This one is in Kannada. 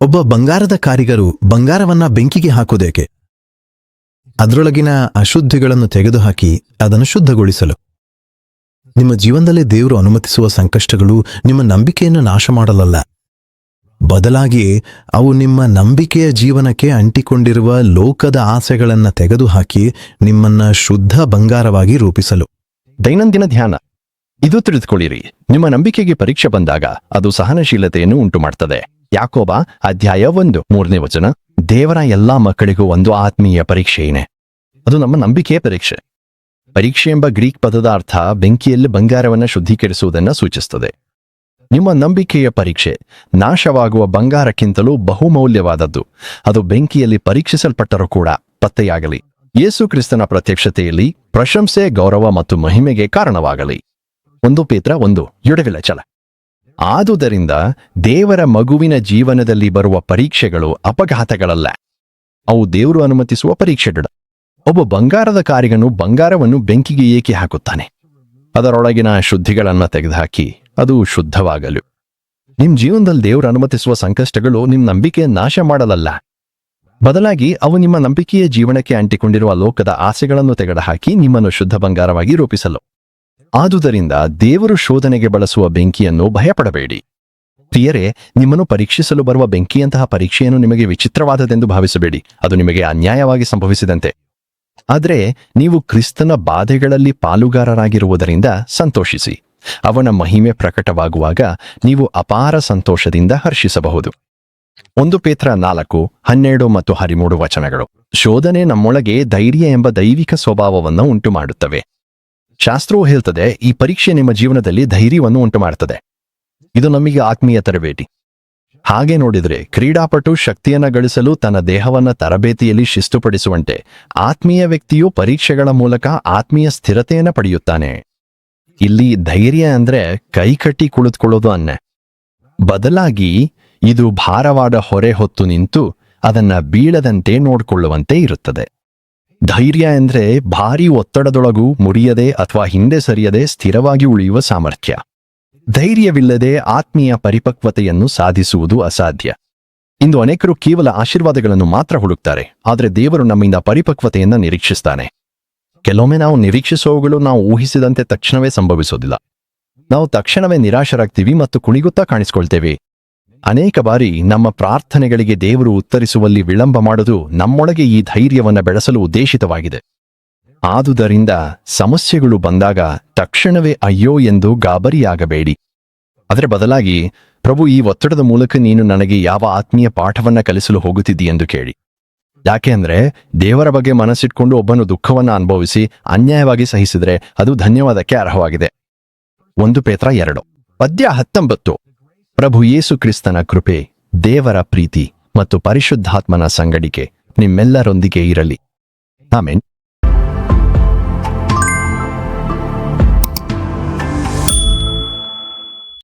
ಒಬ್ಬ ಬಂಗಾರದ ಕಾರಿಗರು ಬಂಗಾರವನ್ನ ಬೆಂಕಿಗೆ ಹಾಕುವುದೇಕೆ? ಅದರೊಳಗಿನ ಅಶುದ್ಧಿಗಳನ್ನು ತೆಗೆದುಹಾಕಿ ಅದನ್ನು ಶುದ್ಧಗೊಳಿಸಲು. ನಿಮ್ಮ ಜೀವನದಲ್ಲಿ ದೇವರು ಅನುಮತಿಸುವ ಸಂಕಷ್ಟಗಳು ನಿಮ್ಮ ನಂಬಿಕೆಯನ್ನು ನಾಶ ಮಾಡಲಲ್ಲ ಬದಲಾಗಿ ಅವು ನಿಮ್ಮ ನಂಬಿಕೆಯ ಜೀವನಕ್ಕೆ ಅಂಟಿಕೊಂಡಿರುವ ಲೋಕದ ಆಸೆಗಳನ್ನು ತೆಗೆದುಹಾಕಿ ನಿಮ್ಮನ್ನ ಶುದ್ಧ ಬಂಗಾರವಾಗಿ ರೂಪಿಸಲು. ದೈನಂದಿನ ಧ್ಯಾನ. ಇದು ತಿಳಿದುಕೊಳ್ಳಿರಿ. ನಿಮ್ಮ ನಂಬಿಕೆಗೆ ಪರೀಕ್ಷೆ ಬಂದಾಗ ಅದು ಸಹನಶೀಲತೆಯನ್ನು ಉಂಟು ಮಾಡ್ತದೆ ಯಾಕೋಬ ಅಧ್ಯಾಯ ಒಂದು, ಮೂರನೇ ವಚನ. ದೇವರ ಎಲ್ಲಾ ಮಕ್ಕಳಿಗೂ ಒಂದು ಆತ್ಮೀಯ ಪರೀಕ್ಷೆಯೇನೆ ಅದು ನಮ್ಮ ನಂಬಿಕೆಯ ಪರೀಕ್ಷೆ. ಪರೀಕ್ಷೆ ಎಂಬ ಗ್ರೀಕ್ ಪದದ ಅರ್ಥ ಬೆಂಕಿಯಲ್ಲಿ ಬಂಗಾರವನ್ನ ಶುದ್ಧೀಕರಿಸುವುದನ್ನ ಸೂಚಿಸುತ್ತದೆ. ನಿಮ್ಮ ನಂಬಿಕೆಯ ಪರೀಕ್ಷೆ ನಾಶವಾಗುವ ಬಂಗಾರಕ್ಕಿಂತಲೂ ಬಹುಮೌಲ್ಯವಾದದ್ದು. ಅದು ಬೆಂಕಿಯಲ್ಲಿ ಪರೀಕ್ಷಿಸಲ್ಪಟ್ಟರೂ ಕೂಡ ಪತ್ತೆಯಾಗಲಿ. ಯೇಸು ಕ್ರಿಸ್ತನ ಪ್ರತ್ಯಕ್ಷತೆಯಲ್ಲಿ ಪ್ರಶಂಸೆ, ಗೌರವ ಮತ್ತು ಮಹಿಮೆಗೆ ಕಾರಣವಾಗಲಿ. ಒಂದು ಪೇತ್ರ ಒಂದು ಯುಡವಿಲಚಲ ಆದುದರಿಂದ ದೇವರ ಮಗುವಿನ ಜೀವನದಲ್ಲಿ ಬರುವ ಪರೀಕ್ಷೆಗಳು ಅಪಘಾತಗಳಲ್ಲ. ಅವು ದೇವರು ಅನುಮತಿಸುವ ಪರೀಕ್ಷೆಗಳು ಒಬ್ಬ ಬಂಗಾರದ ಕಾರಿಗನು ಬಂಗಾರವನ್ನು ಬೆಂಕಿಗೆ ಏಕೆ ಹಾಕುತ್ತಾನೆ? ಅದರೊಳಗಿನ ಶುದ್ಧಿಗಳನ್ನ ತೆಗೆದುಹಾಕಿ ಅದು ಶುದ್ಧವಾಗಲು. ನಿಮ್ ಜೀವನದಲ್ಲಿ ದೇವರು ಅನುಮತಿಸುವ ಸಂಕಷ್ಟಗಳು ನಿಮ್ ನಂಬಿಕೆ ನಾಶ ಮಾಡಲಲ್ಲ. ಬದಲಾಗಿ ಅವು ನಿಮ್ಮ ನಂಬಿಕೆಯ ಜೀವನಕ್ಕೆ ಅಂಟಿಕೊಂಡಿರುವ ಲೋಕದ ಆಸೆಗಳನ್ನು ತೆಗೆದುಹಾಕಿ ನಿಮ್ಮನ್ನು ಶುದ್ಧ ಬಂಗಾರವಾಗಿ ರೂಪಿಸಲು. ಆದುದರಿಂದ ದೇವರು ಶೋಧನೆಗೆ ಬಳಸುವ ಬೆಂಕಿಯನ್ನು ಭಯಪಡಬೇಡಿ. ಪ್ರಿಯರೇ, ನಿಮ್ಮನ್ನು ಪರೀಕ್ಷಿಸಲು ಬರುವ ಬೆಂಕಿಯಂತಹ ಪರೀಕ್ಷೆಯನ್ನು ನಿಮಗೆ ವಿಚಿತ್ರವಾದದೆಂದು ಭಾವಿಸಬೇಡಿ. ಅದು ನಿಮಗೆ ಅನ್ಯಾಯವಾಗಿ ಸಂಭವಿಸಿದಂತೆ. ಆದರೆ, ನೀವು ಕ್ರಿಸ್ತನ ಬಾಧೆಗಳಲ್ಲಿ ಪಾಲುಗಾರರಾಗಿರುವುದರಿಂದ ಸಂತೋಷಿಸಿ. ಅವನ ಮಹಿಮೆ ಪ್ರಕಟವಾಗುವಾಗ ನೀವು ಅಪಾರ ಸಂತೋಷದಿಂದ ಹರ್ಷಿಸಬಹುದು. ಒಂದು ಪೇತ್ರ ನಾಲ್ಕು, ಹನ್ನೆರಡು ಮತ್ತು ಹದಿಮೂರು ವಚನಗಳು. ಶೋಧನೆ ನಮ್ಮೊಳಗೆ ಧೈರ್ಯ ಎಂಬ ದೈವಿಕ ಸ್ವಭಾವವನ್ನು ಉಂಟು ಮಾಡುತ್ತವೆ ಶಾಸ್ತ್ರವು ಹೇಳ್ತದೆ, ಈ ಪರೀಕ್ಷೆ ನಿಮ್ಮ ಜೀವನದಲ್ಲಿ ಧೈರ್ಯವನ್ನು ಉಂಟು ಮಾಡ್ತದೆ ಇದು ನಮಗೆ ಆತ್ಮೀಯ ತರಬೇತಿ. ಹಾಗೆ ನೋಡಿದರೆ, ಕ್ರೀಡಾಪಟು ಶಕ್ತಿಯನ್ನ ಗಳಿಸಲು ತನ್ನ ದೇಹವನ್ನು ತರಬೇತಿಯಲ್ಲಿ ಶಿಸ್ತುಪಡಿಸುವಂತೆ ಆತ್ಮೀಯ ವ್ಯಕ್ತಿಯು ಪರೀಕ್ಷೆಗಳ ಮೂಲಕ ಆತ್ಮೀಯ ಸ್ಥಿರತೆಯನ್ನು ಪಡೆಯುತ್ತಾನೆ. ಇಲ್ಲಿ ಧೈರ್ಯ ಅಂದ್ರೆ ಕೈಕಟ್ಟಿ ಕುಳಿತುಕೊಳ್ಳೋದು ಅನ್ನೆ. ಬದಲಾಗಿ ಇದು ಭಾರವಾದ ಹೊರೆ ಹೊತ್ತು ನಿಂತು ಅದನ್ನ ಬೀಳದಂತೆ ನೋಡಿಕೊಳ್ಳುವಂತೆ ಇರುತ್ತದೆ. ಧೈರ್ಯ ಎಂದರೆ ಭಾರಿ ಒತ್ತಡದೊಳಗೂ ಮುರಿಯದೆ ಅಥವಾ ಹಿಂದೆ ಸರಿಯದೆ ಸ್ಥಿರವಾಗಿ ಉಳಿಯುವ ಸಾಮರ್ಥ್ಯ. ಧೈರ್ಯವಿಲ್ಲದೆ ಆತ್ಮೀಯ ಪರಿಪಕ್ವತೆಯನ್ನು ಸಾಧಿಸುವುದು ಅಸಾಧ್ಯ. ಇಂದು ಅನೇಕರು ಕೇವಲ ಆಶೀರ್ವಾದಗಳನ್ನು ಮಾತ್ರ ಹುಡುಕ್ತಾರೆ, ಆದರೆ ದೇವರು ನಮ್ಮಿಂದ ಪರಿಪಕ್ವತೆಯನ್ನು ನಿರೀಕ್ಷಿಸ್ತಾನೆ. ಕೆಲವೊಮ್ಮೆ ನಾವು ನಿರೀಕ್ಷಿಸುವವುಗಳು ನಾವು ಊಹಿಸಿದಂತೆ ತಕ್ಷಣವೇ ಸಂಭವಿಸೋದಿಲ್ಲ. ನಾವು ತಕ್ಷಣವೇ ನಿರಾಶರಾಗ್ತೀವಿ ಮತ್ತು ಕುಣಿಗುತ್ತಾ ಕಾಣಿಸ್ಕೊಳ್ತೇವೆ. ಅನೇಕ ಬಾರಿ ನಮ್ಮ ಪ್ರಾರ್ಥನೆಗಳಿಗೆ ದೇವರು ಉತ್ತರಿಸುವಲ್ಲಿ ವಿಳಂಬ ಮಾಡುವುದು ನಮ್ಮೊಳಗೆ ಈ ಧೈರ್ಯವನ್ನು ಬೆಳೆಸಲು ಉದ್ದೇಶಿತವಾಗಿದೆ. ಆದುದರಿಂದ ಸಮಸ್ಯೆಗಳು ಬಂದಾಗ ತಕ್ಷಣವೇ ಅಯ್ಯೋ ಎಂದು ಗಾಬರಿಯಾಗಬೇಡಿ. ಅದರ ಬದಲಾಗಿ, ಪ್ರಭು ಈ ಒತ್ತಡದ ಮೂಲಕ ನೀನು ನನಗೆ ಯಾವ ಆತ್ಮೀಯ ಪಾಠವನ್ನ ಕಲಿಸಲು ಹೋಗುತ್ತಿದ್ದಿ ಎಂದು ಕೇಳಿ. ಯಾಕೆ ಅಂದ್ರೆ, ದೇವರ ಬಗ್ಗೆ ಮನಸ್ಸಿಟ್ಕೊಂಡು ಒಬ್ಬನು ದುಃಖವನ್ನ ಅನುಭವಿಸಿ ಅನ್ಯಾಯವಾಗಿ ಸಹಿಸಿದರೆ ಅದು ಧನ್ಯವಾದಕ್ಕೆ ಅರ್ಹವಾಗಿದೆ. ಒಂದು ಪೇತ್ರ ಎರಡು. ಪದ್ಯ ಹತ್ತೊಂಬತ್ತು. ಪ್ರಭು ಯೇಸು ಕ್ರಿಸ್ತನ ಕೃಪೆ ದೇವರ ಪ್ರೀತಿ ಮತ್ತು ಪರಿಶುದ್ಧಾತ್ಮನ ಸಂಗಡಿಕೆ ನಿಮ್ಮೆಲ್ಲರೊಂದಿಗೆ ಇರಲಿ. ಆಮೇನ್.